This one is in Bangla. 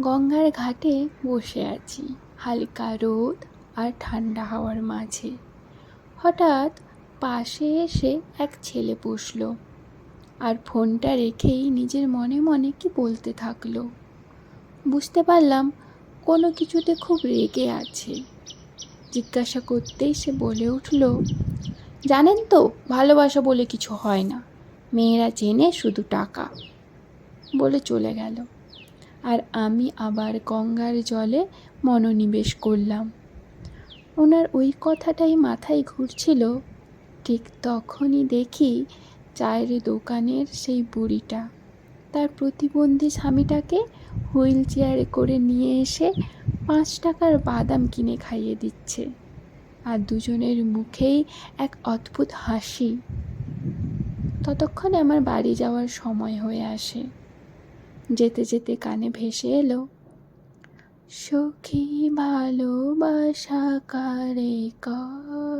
গঙ্গার ঘাটে বসে আছি, হালকা রোদ আর ঠান্ডা হাওয়ার মাঝে। হঠাৎ পাশে এসে এক ছেলে বসল আর ফোনটা রেখেই নিজের মনে মনে কি বলতে থাকল। বুঝতে পারলাম কোনো কিছুতে খুব রেগে আছে। জিজ্ঞাসা করতেই সে বলে উঠল, জানেন তো, ভালোবাসা বলে কিছু হয় না। মেয়েরা চেনে শুধু টাকা। বলে চলে গেল। আর আমি আবার গঙ্গার জলে মনোনিবেশ করলাম। ওনার ওই কথাটাই মাথায় ঘুরছিল। ঠিক তখনই দেখি চায়ের দোকানের সেই বুড়িটা। তার প্রতিবন্ধী স্বামীটাকে হুইল চেয়ারে করে নিয়ে এসে পাঁচ টাকার বাদাম কিনে খাইয়ে দিচ্ছে। আর দুজনের মুখেই এক অদ্ভুত হাসি। ততক্ষণে আমার বাড়ি যাওয়ার সময় হয়ে আসে। যেতে যেতে কানে ভেসে এলো। সখী ভালোবাসা কারে কয়